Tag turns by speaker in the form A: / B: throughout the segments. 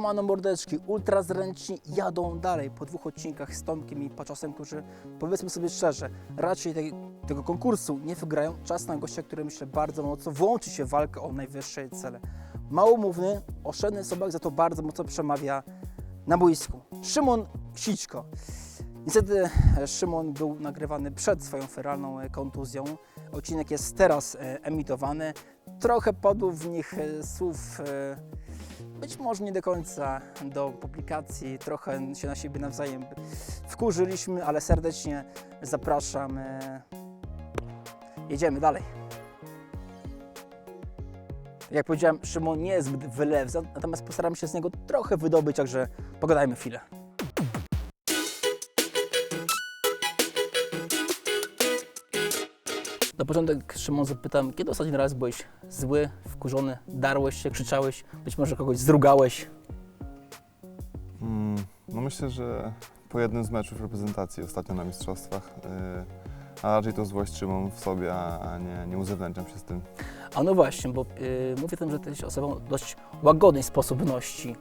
A: Siemano mordeczki, ultrazręczni jadą dalej po dwóch odcinkach z Tomkiem i Paczasem, którzy powiedzmy sobie szczerze, raczej tej, tego konkursu nie wygrają. Czas na gościa, który myślę bardzo mocno włączy się w walkę o najwyższe cele. Małomówny, oszczędny sobak, za to bardzo mocno przemawia na boisku. Szymon Sićko. Niestety e, Szymon był nagrywany przed swoją feralną e, kontuzją. Odcinek jest teraz e, emitowany. Trochę padło w nich słów być może nie do końca do publikacji, trochę się na siebie nawzajem wkurzyliśmy, ale serdecznie zapraszam. e, Jedziemy dalej. Jak powiedziałem, Szymon nie jest zbyt wylewny, natomiast postaram się z niego trochę wydobyć, także pogadajmy chwilę. Na początek Szymon zapytam, kiedy ostatni raz byłeś zły, wkurzony, darłeś się, krzyczałeś, być może kogoś zrugałeś?
B: Mm, no myślę, że po jednym z meczów reprezentacji ostatnio na mistrzostwach, yy, a raczej to złość trzymam w sobie, a, nie, nie uzewnętrzam się z tym.
A: A no właśnie, bo yy, mówię tym, że jesteś osobą dość łagodnej sposobności.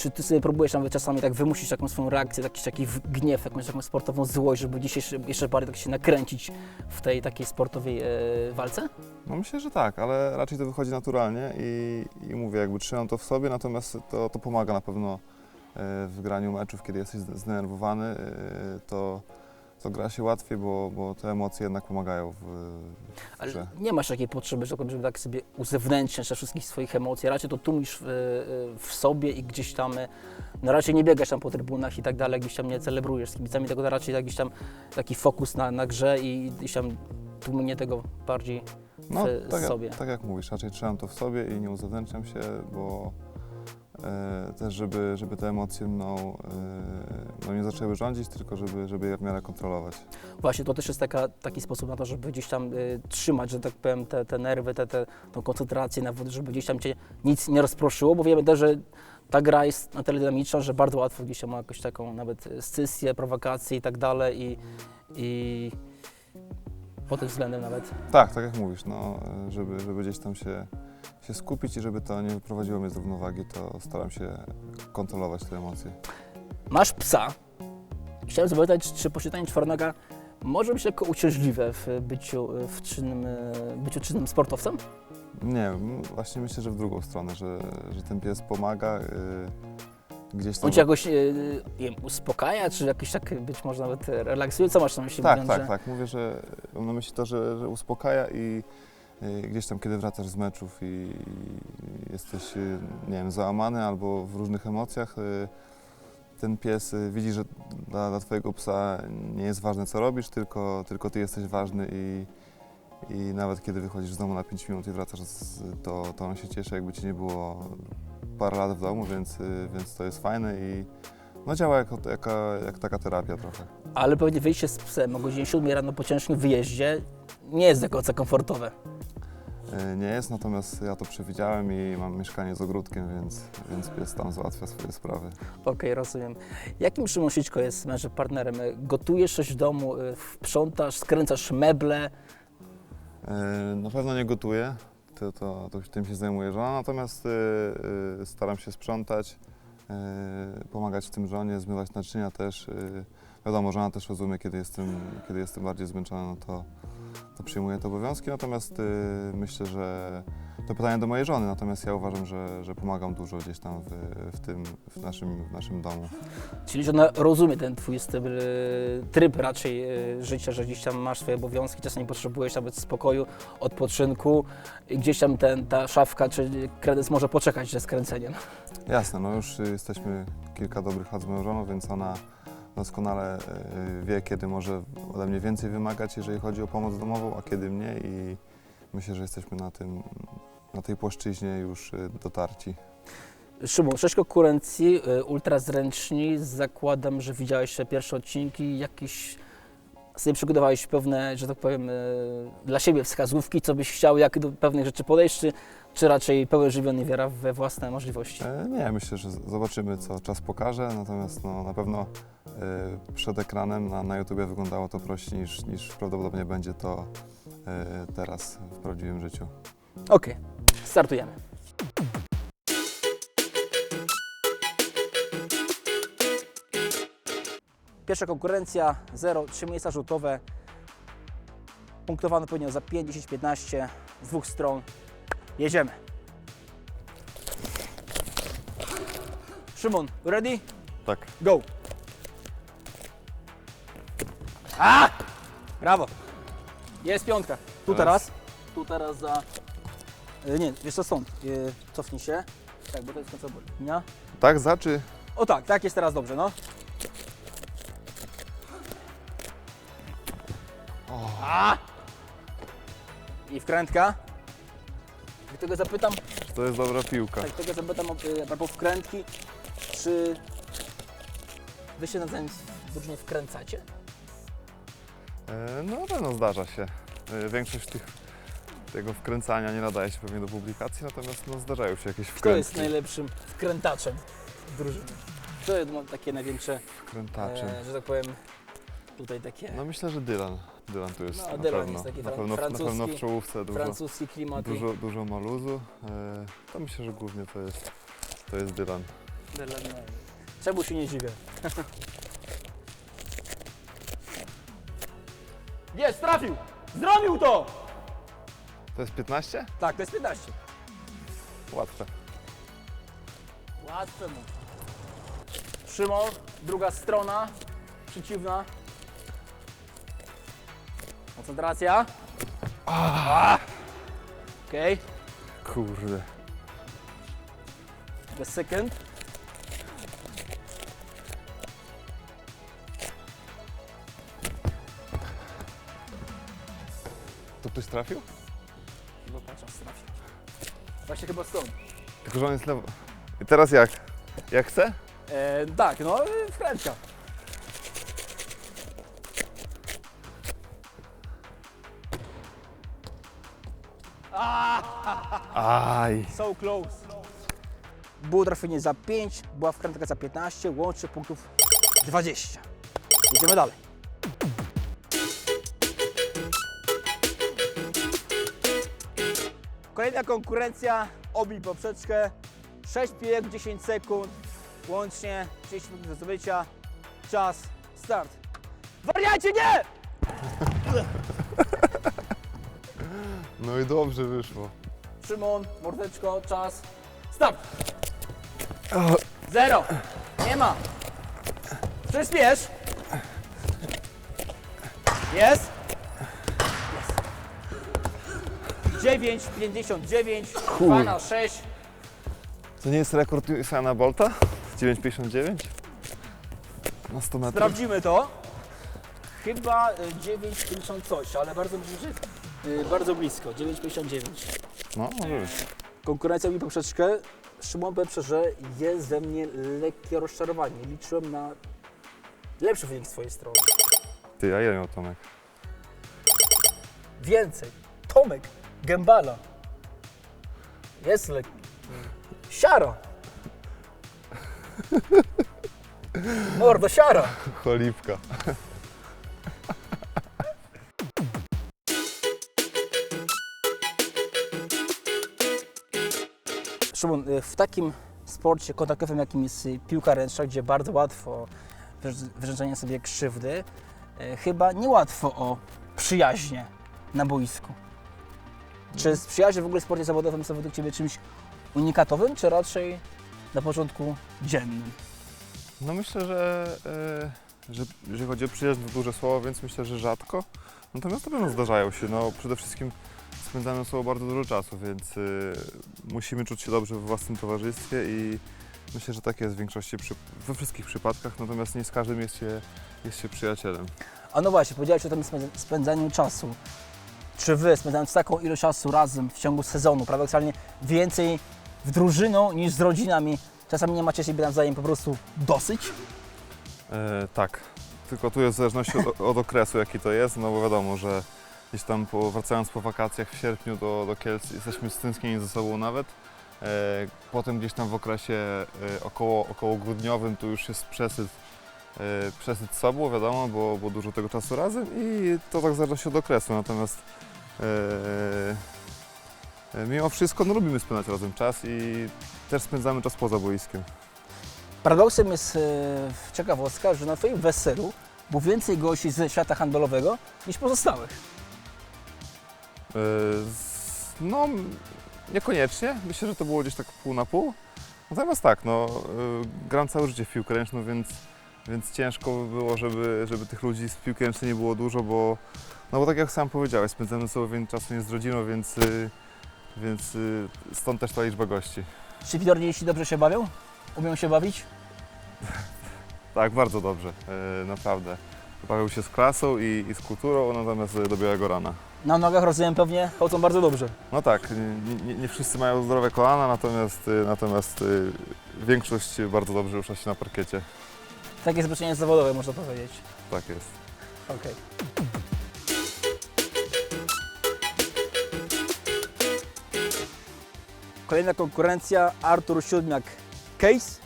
A: Czy ty sobie próbujesz nawet czasami tak wymusić taką swoją reakcję, jakiś taki gniew, jakąś taką sportową złość, żeby dzisiaj jeszcze, bardziej tak się nakręcić w tej takiej sportowej yy, walce?
B: No myślę, że tak, ale raczej to wychodzi naturalnie i, i mówię, jakby trzymam to w sobie, natomiast to, to pomaga na pewno yy, w graniu meczów, kiedy jesteś zde- zdenerwowany, yy, to, to gra się łatwiej, bo, bo te emocje jednak pomagają w, w
A: Ale
B: grze.
A: nie masz takiej potrzeby, że żeby tak sobie uzewnętrzniać te wszystkich swoich emocji. Raczej to tłumisz w, w sobie i gdzieś tam, y, no raczej nie biegasz tam po trybunach i tak dalej, gdzieś tam nie celebrujesz z kibicami, tylko raczej jakiś tam taki fokus na, na grze i gdzieś tam tłumienie tego bardziej
B: No,
A: w
B: tak,
A: sobie.
B: Jak, tak jak mówisz, raczej trzymam to w sobie i nie uzewnętrzniam się, bo e, też, żeby, żeby te emocje mną e, no nie zaczęły rządzić, tylko żeby, żeby je w miarę kontrolować.
A: Właśnie to też jest taka, taki sposób na to, żeby gdzieś tam y, trzymać, że tak powiem, te, te nerwy, te, te, tą koncentrację, nawet żeby gdzieś tam cię nic nie rozproszyło, bo wiemy też, że ta gra jest na tyle dynamiczna, że bardzo łatwo gdzieś tam ma jakąś taką nawet scysję, prowokację i tak dalej i, i pod tym względem nawet.
B: Tak, tak jak mówisz, no, e, żeby, żeby gdzieś tam się, się skupić i żeby to nie wyprowadziło mnie z równowagi, to staram się kontrolować te emocje.
A: Masz psa. Chciałem zapytać, czy posiadanie czwornoga może być lekko uciążliwe w byciu, w czynnym, e, byciu czynnym sportowcem?
B: Nie, właśnie myślę, że w drugą stronę, że, że ten pies pomaga y, gdzieś tam...
A: On cię jakoś wiem, uspokaja, czy jakiś tak być może nawet relaksuje? Co masz na myśli
B: Tak,
A: mówiąc,
B: tak,
A: że...
B: tak. Mówię, że mam na myśli to, że, że uspokaja i gdzieś tam, kiedy wracasz z meczów i, jesteś, y, nie wiem, załamany albo w różnych emocjach, y, ten pies y, widzi, że dla, dla twojego psa nie jest ważne, co robisz, tylko, tylko ty jesteś ważny i, i nawet kiedy wychodzisz z domu na 5 minut i wracasz, z, to, to on się cieszy, jakby ci nie było parę lat w domu, więc, y, więc to jest fajne i no działa jaka, jak taka terapia trochę.
A: Ale pewnie wyjście z psem o godzinie 7 rano po ciężkim wyjeździe nie jest do końca komfortowe.
B: E, Nie jest, natomiast ja to przewidziałem i mam mieszkanie z ogródkiem, więc, więc pies tam załatwia swoje sprawy.
A: Okej, rozumiem. Jakim Szymon Sićko jest mężem, partnerem? Gotujesz coś w domu, y, sprzątasz, skręcasz meble?
B: E, Na pewno nie gotuję, to, to, to tym się zajmuje żona, natomiast e, e, staram się sprzątać, e, pomagać w tym żonie, zmywać naczynia też. e, Wiadomo, żona też rozumie, kiedy jestem, kiedy jestem bardziej zmęczony, no to, to przyjmuję te obowiązki, natomiast e, myślę, że to pytanie do mojej żony, natomiast ja uważam, że, że pomagam dużo gdzieś tam w, w tym, w naszym, w naszym domu.
A: Czyli, że ona rozumie ten twój styl, y, tryb raczej y, życia, że gdzieś tam masz swoje obowiązki, czasami potrzebujesz nawet spokoju, odpoczynku i gdzieś tam ten, ta szafka czy kredys może poczekać ze skręceniem.
B: Jasne, no już y, jesteśmy kilka dobrych lat z moją żoną, więc ona doskonale y, wie, kiedy może ode mnie więcej wymagać, jeżeli chodzi o pomoc domową, a kiedy mniej. I myślę, że jesteśmy na tym, na tej płaszczyźnie już y, dotarci.
A: Szymon, sześć konkurencji, y, ultrazręczni, zakładam, że widziałeś pierwsze odcinki, jakieś sobie przygotowałeś pewne, że tak powiem, dla siebie wskazówki, co byś chciał, jak do pewnych rzeczy podejść, czy raczej pełen żywiony wiara we własne możliwości?
B: E, nie, myślę, że zobaczymy, co czas pokaże, natomiast no, na pewno e, przed ekranem na, na YouTubie wyglądało to prościej niż, niż prawdopodobnie będzie to e, teraz w prawdziwym życiu.
A: Okej, startujemy. Pierwsza konkurencja, 0, 3 miejsca rzutowe. Punktowano odpowiednio za 5, 10, 15 z dwóch stron. Jedziemy. Szymon, ready?
B: Tak.
A: Go! A! Brawo! Jest piątka. Tu
B: Teraz.
A: teraz. Tu teraz za... E, Nie, wiesz co stąd. E, Cofnij się. Tak, bo to jest końcowa linia.
B: Tak, za czy?
A: O tak, tak jest teraz dobrze, no. A! I wkrętka. Jak tego zapytam,
B: Czy to jest dobra piłka?
A: tak tego zapytam o, y, a propos wkrętki, czy wy się nawzajem w drużynie wkręcacie?
B: E, No na pewno zdarza się. E, Większość tych, tego wkręcania nie nadaje się pewnie do publikacji, natomiast no, zdarzają się jakieś
A: Kto jest
B: wkrętki.
A: najlepszym wkrętaczem w drużynie? Kto jest ma takie największe,
B: Wkrętaczem.
A: e, że tak powiem, tutaj takie
B: No myślę, że Dylan. Dylan tu jest
A: No,
B: na
A: Dylan
B: pewno.
A: jest taki
B: na,
A: fran-
B: pewno na pewno w
A: francuski-
B: czołówce dużo,
A: francuskie klimaty.
B: dużo, dużo ma luzu. E, To myślę, że głównie to jest, to jest Dylan.
A: Delaney. Czemu się nie dziwię? Jest, trafił! Zrobił to!
B: To jest 15?
A: Tak, to jest 15.
B: Łatwe.
A: Łatwe mu. Szymon, druga strona, przeciwna. Koncentracja. Okej,
B: Kurde.
A: the second.
B: To ktoś trafił?
A: No patrz, aż trafił. Właśnie chyba stąd.
B: Tylko, że on jest lewo. I teraz jak? Jak chce?
A: E, tak, no wkrętka.
B: Aj.
A: So close. Było trafienie za 5, była wkrętka za 15, łącznie punktów 20. Idziemy dalej. Kolejna konkurencja, obij poprzeczkę, 6 piłek, 10 sekund, łącznie 30 punktów do zdobycia, czas, start. Wariacie, nie!
B: No i dobrze wyszło.
A: Szymon, mordeczko, czas, start. Zero. Nie ma. Przyspiesz. Jest. Dziewięć, pięćdziesiąt dziewięć, dwa na sześć.
B: To nie jest rekord Usaina Bolta? 9,59? Na 100 metrów?
A: Sprawdzimy to. Chyba y, 9,50 coś, ale bardzo blisko. y, Bardzo blisko, 9,59.
B: No, może być.
A: Konkurencja mi poprzeczkę. Szymon powiem szczerze, jest ze mnie lekkie rozczarowanie. Liczyłem na lepszy wynik z twojej strony.
B: Ty, a ile miał Tomek?
A: Więcej. Tomek, Gębala. Jest lekki. Siara. Mordo, siara.
B: Cholipka.
A: Szymon, y, w takim sporcie kontaktowym, jakim jest y, piłka ręczna, gdzie bardzo łatwo wyrz- wyrządzenie sobie krzywdy, y, chyba niełatwo o przyjaźnie na boisku. Czy z przyjaźnie w ogóle w sporcie zawodowym są według Ciebie czymś unikatowym, czy raczej na porządku dziennym?
B: No myślę, że, że jeżeli chodzi o przyjaźń, to duże słowo, więc myślę, że rzadko. Natomiast na pewno zdarzają się. No, przede wszystkim spędzamy sobą bardzo dużo czasu, więc e, musimy czuć się dobrze we własnym towarzystwie i myślę, że tak jest w większości, przy, we wszystkich przypadkach, natomiast nie z każdym jest się, jest się przyjacielem.
A: A no właśnie, powiedziałeś o tym spędza- spędzaniu czasu. Czy Wy, spędzając taką ilość czasu razem w ciągu sezonu, paradoksalnie więcej w drużyną niż z rodzinami, czasami nie macie siebie nawzajem po prostu dosyć?
B: E, tak, tylko tu jest w zależności od, od okresu, jaki to jest, no bo wiadomo, że gdzieś tam po, wracając po wakacjach w sierpniu do, do Kielc jesteśmy stęsknieni ze sobą nawet. E, potem gdzieś tam w okresie e, około, około grudniowym tu już jest przesyt, e, przesyt sobą, wiadomo, bo, bo dużo tego czasu razem i to tak zależy od okresu, natomiast e, e, mimo wszystko no, lubimy spędzać razem czas i też spędzamy czas poza boiskiem.
A: Paradoksem jest e, ciekawostka, że na Twoim weselu było więcej gości ze świata handlowego niż pozostałych.
B: No, niekoniecznie. Myślę, że to było gdzieś tak pół na pół. Natomiast tak, no, y, gram całe życie w piłkę ręczną, więc, więc ciężko by było, żeby, żeby tych ludzi z piłki ręcznej nie było dużo, bo, no bo tak jak sam powiedziałeś, spędzamy sobie więcej czasu nie z rodziną, więc, y, więc y, stąd też ta liczba gości.
A: Czy witorniści dobrze się bawią? Umieją się bawić?
B: Tak, bardzo dobrze, naprawdę. Bawią się z klasą i, i z kulturą, natomiast do białego rana.
A: Na nogach rozumiem pewnie chodzą bardzo dobrze.
B: No tak, nie, nie, nie wszyscy mają zdrowe kolana, natomiast, y, natomiast y, większość bardzo dobrze rusza się na parkiecie.
A: Takie zboczenie zawodowe można powiedzieć.
B: Tak jest.
A: Okej. Kolejna konkurencja. Artur Siódmiak Case.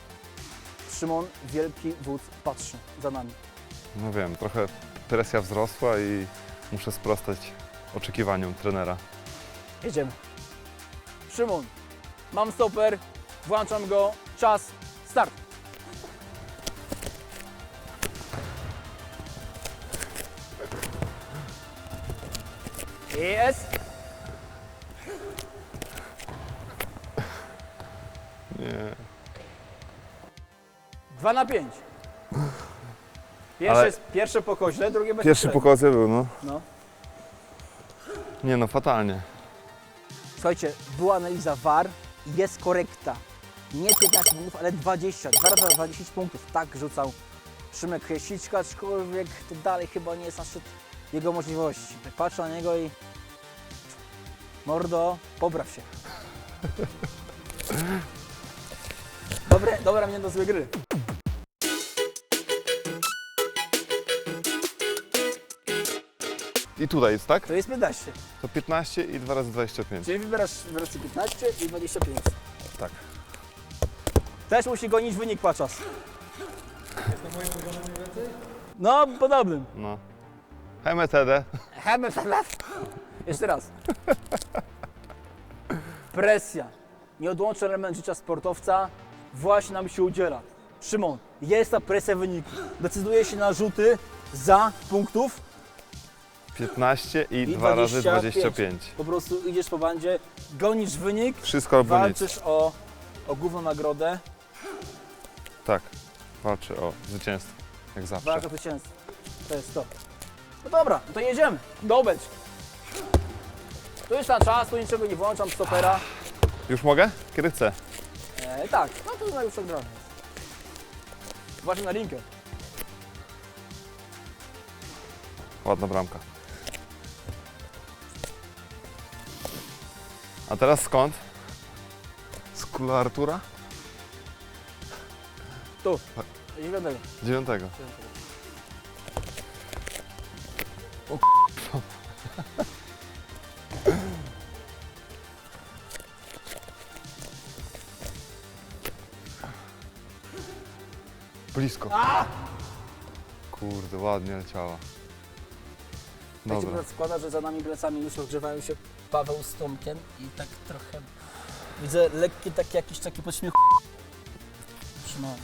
A: Szymon Wielki Wódz patrzy za nami.
B: No wiem, trochę presja wzrosła i muszę sprostać oczekiwaniom trenera.
A: Jedziemy. Szymon, mam stoper, włączam go, czas, start. Jest.
B: Nie.
A: 2 na 5. Pierwsze,
B: Ale-
A: pierwsze po koźle, drugie bez
B: Pierwszy pokaz był, no.
A: No.
B: Nie no, fatalnie.
A: Słuchajcie, była analiza VAR i jest korekta. Nie 15 punktów, ale 20. Dwa razy 20 punktów. Tak rzucał Szymek Chryściczka, aczkolwiek to dalej chyba nie jest na szczyt jego możliwości. Tak patrzę na niego i... Mordo, popraw się. Dobre, dobra mnie do złej gry.
B: I tutaj jest, tak?
A: To jest 15.
B: To 15 i 2 razy 25.
A: Czyli wybierasz wersję 15 i 25.
B: Tak.
A: Też musi gonić wynik paczas. No, podobnym.
B: No. MTD.
A: MFF. Jeszcze raz. Presja. Nieodłączny element życia sportowca właśnie nam się udziela. Szymon, jest ta presja wyniku. Decyduje się na rzuty za punktów.
B: 15 i,
A: I
B: 2 razy
A: 25.
B: 25.
A: Po prostu idziesz po bandzie, gonisz wynik,
B: Wszystko albo nic.
A: walczysz o, o główną nagrodę.
B: Tak. Walczy o zwycięstwo. Jak zawsze.
A: Walka zwycięstwa. To jest to. No dobra, no to jedziemy. Do beczki. Tu jest na czas, tu niczego nie włączam, stopera.
B: Już mogę? Kiedy chcę.
A: E, tak, no to już odgrane. Zobaczmy na linkę.
B: Ładna bramka. A teraz skąd? Z króla Artura?
A: Tu. Dziewiątego.
B: Dziewiątego. Blisko. Kurde, ładnie leciała. Dobra.
A: składa, że za nami plecami już rozgrzewają się Paweł z Tomkiem i tak trochę widzę lekki taki jakiś taki podśmiech. Szymon.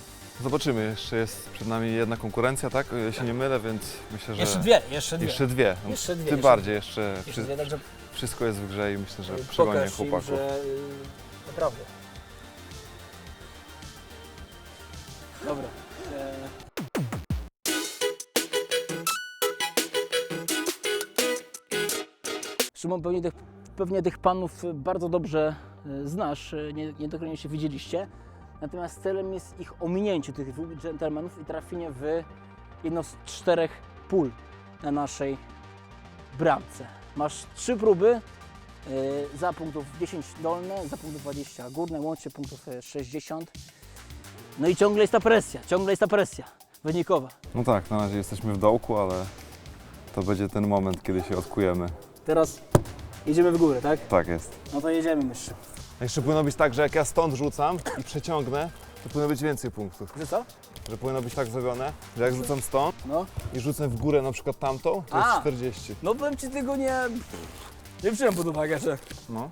B: Zobaczymy, jeszcze jest przed nami jedna konkurencja, tak? Ile się nie mylę, więc myślę, że...
A: Jeszcze dwie, jeszcze dwie.
B: Jeszcze dwie. No,
A: Jeszcze dwie,
B: Tym
A: jeszcze-
B: bardziej jeszcze,
A: Jeszcze
B: wszy-
A: dwie, także
B: wszystko jest w grze i myślę, że
A: y,
B: przegonię
A: pokaż im,
B: chłopaków.
A: że y, naprawdę. Dobra. Szymon, pewnie tych, pewnie tych panów bardzo dobrze e, znasz, e, nie- niejednokrotnie się widzieliście. Natomiast celem jest ich ominięcie tych dwóch dżentelmenów i trafienie w jedno z czterech pól na naszej bramce. Masz trzy próby, e, za punktów 10 dolne, za punktów 20 górne, łącznie punktów e, 60. No i ciągle jest ta presja, ciągle jest ta presja wynikowa.
B: No tak, na razie jesteśmy w dołku, ale to będzie ten moment, kiedy się odkujemy.
A: Teraz jedziemy w górę, tak?
B: Tak jest.
A: No to jedziemy myszy.
B: Jeszcze powinno być tak, że jak ja stąd rzucam i przeciągnę, to powinno być więcej punktów.
A: Że co?
B: Że powinno być tak zrobione, że jak rzucam stąd
A: No.
B: i rzucę w górę na przykład tamtą, to
A: A.
B: jest 40.
A: No powiem Ci tego nie... Nie wziąłem pod uwagę, że...
B: No.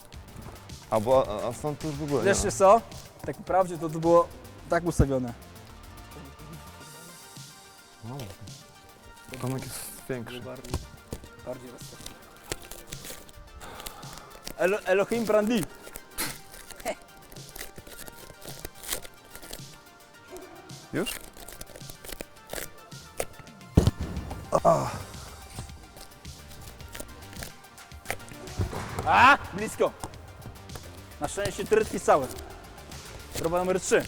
B: Albo, a, a stąd to już w ogóle nie
A: Wiesz
B: ma.
A: co? Tak naprawdę to, to było tak ustawione.
B: No. Tomek jest większy.
A: Bardziej, bardziej. Elo, Elohim Brandi.
B: Już?
A: A, blisko. Na szczęście trytki całe. Próba numer 3.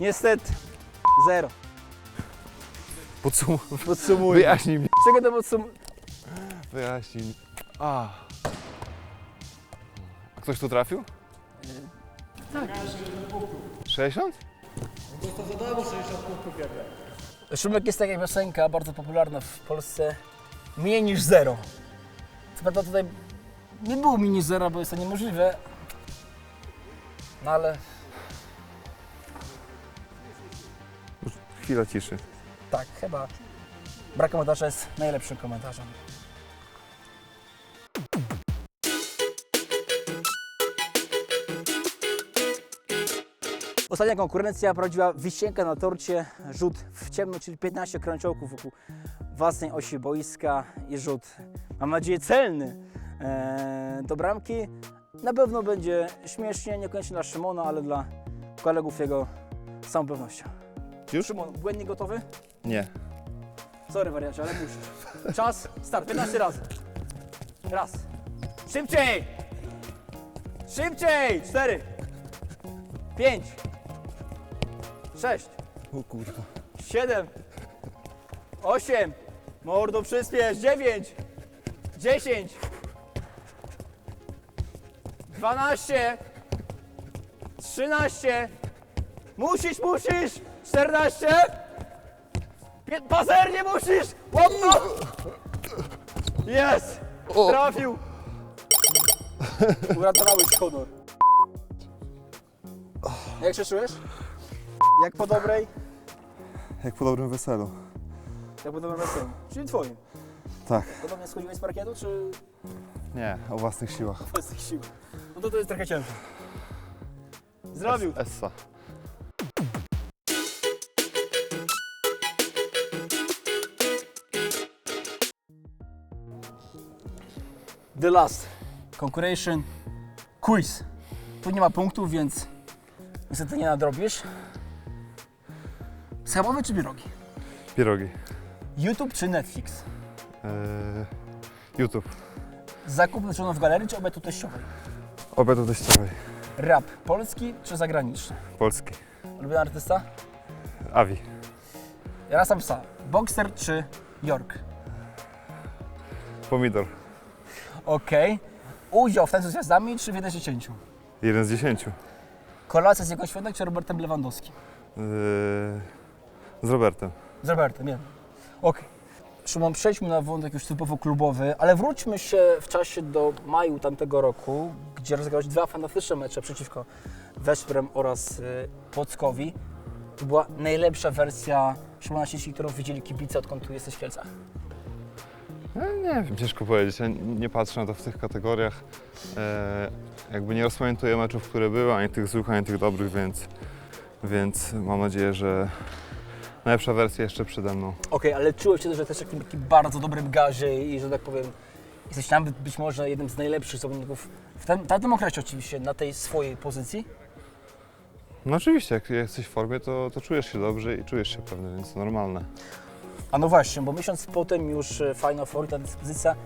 A: Niestety, zero.
B: Podsum...
A: Podsumuję.
B: Wyjaśnij mi.
A: Czego to podsum...
B: Wyjaśnij mi. A. Ktoś tu trafił? Tak. 60?
A: Szumek jest taka piosenka bardzo popularna w Polsce. Mniej niż zero. Co prawda tutaj nie było mniej niż zero, bo jest to niemożliwe. No ale
B: Chwila ciszy.
A: Tak, chyba brak komentarza jest najlepszym komentarzem. Ostatnia konkurencja prowadziła wisienkę na torcie, rzut w ciemno, czyli 15 kręciołków wokół własnej osi boiska i rzut, mam nadzieję, celny eee, do bramki. Na pewno będzie śmiesznie, niekoniecznie dla Szymona, ale dla kolegów jego z całą pewnością.
B: Już?
A: Szymon, błędnie gotowy?
B: Nie.
A: Sorry wariacie, ale musisz. Czas, start, 15 razy. Raz. Szybciej! Szybciej! Cztery. Pięć. Sześć.
B: O kurwa.
A: Siedem. Osiem. Mordo przyspiesz. Dziewięć. Dziesięć. Dwanaście. Trzynaście. Musisz, musisz. Czternaście. Pię- Pazernie musisz! Łapno! Jest! Trafił! Uratowałeś honor. Jak się czujesz? Jak po dobrej?
B: Jak po dobrym weselu.
A: Jak po dobrym weselu. Czyli twoim.
B: Tak.
A: Podobnie schodziłeś z parkietu, czy
B: Nie, o własnych siłach.
A: bez tych sił? No to to jest trochę cięższe. Zrobił.
B: Essa.
A: The last. Concurration. Quiz. Tu nie ma punktów, więc niestety nie nadrobisz. Schabowy czy pierogi?
B: Pierogi.
A: YouTube czy Netflix?
B: Eee, YouTube.
A: Zakup leczony w galerii czy obiadu teściowej?
B: Obiadu teściowej.
A: Rap polski czy zagraniczny?
B: Polski.
A: Ulubiony artysta?
B: Avi.
A: Rasa psa. Boxer czy York?
B: Pomidor.
A: Okej. Udział w tańcu z gwiazdami czy w 1 10?
B: Jeden z dziesięciu.
A: Kolacja z jego świątek czy Robertem Lewandowskim?
B: Eee, z Robertem.
A: Z Robertem, nie. Okej. Szymon, przejdźmy na wątek już typowo klubowy, ale wróćmy się w czasie do maju tamtego roku, gdzie rozegrałeś dwa fantastyczne mecze przeciwko Wesprem oraz y, Płockowi. To była najlepsza wersja Szymona Cieśli, którą widzieli kibice, odkąd tu jesteś w Kielcach.
B: Nie wiem, ciężko powiedzieć. Ja nie patrzę na to w tych kategoriach. E, jakby nie rozpamiętuję meczów, które były, ani tych złych, ani tych dobrych, więc, więc mam nadzieję, że najlepsza wersja jeszcze przede mną.
A: Okej, ale czułeś się, że jesteś w takim, takim bardzo dobrym gazie i że tak powiem, jesteś nawet być może jednym z najlepszych zawodników w tym, tamtym okresie oczywiście na tej swojej pozycji.
B: No oczywiście, jak jesteś w formie, to, to czujesz się dobrze i czujesz się pewny, więc to normalne.
A: A no właśnie, bo miesiąc potem już e, Final Four, ta dyspozycja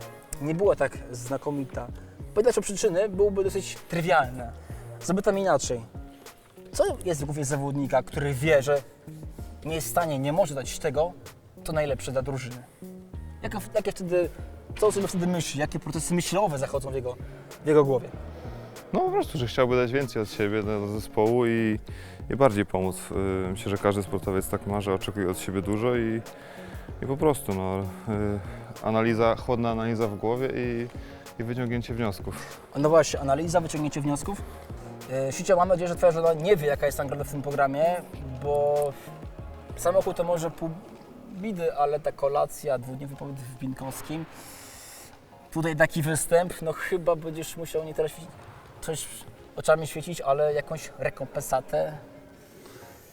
A: nie była tak znakomita. Pytać o przyczyny byłoby dosyć trywialne. Zapytam inaczej. Co jest w głowie zawodnika, który wie, że nie jest w stanie, nie może dać tego, co najlepsze dla drużyny? Jakie, jakie wtedy, co sobie wtedy myśli? Jakie procesy myślowe zachodzą w jego, w jego głowie?
B: No po prostu, że chciałby dać więcej od siebie do zespołu i, i bardziej pomóc. Y, Myślę, że każdy sportowiec tak ma, że oczekuje od siebie dużo i, i po prostu no, y, analiza, chłodna analiza w głowie i, i wyciągnięcie wniosków.
A: No właśnie, analiza, wyciągnięcie wniosków. E, Sicia, mam nadzieję, że Twoja żona nie wie, jaka jest nagroda w tym programie, bo samochód to może pół bidy, ale ta kolacja, dwudniowy pobyt w Binkowskim, tutaj taki występ, no chyba będziesz musiał nie teraz coś oczami świecić, ale jakąś rekompensatę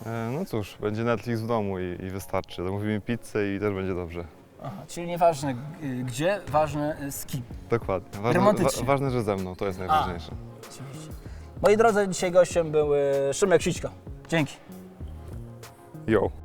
B: E, No cóż, będzie Netflix w domu i, i wystarczy. Zamówimy pizzę i też będzie dobrze.
A: Aha, czyli nieważne gdzie, ważne y, z kim.
B: Dokładnie. Ważne,
A: Romantycznie.
B: ważne, że ze mną, to jest najważniejsze.
A: Oczywiście. Moi drodzy, dzisiaj gościem był y, Szymek Sićko. Dzięki.
B: Yo.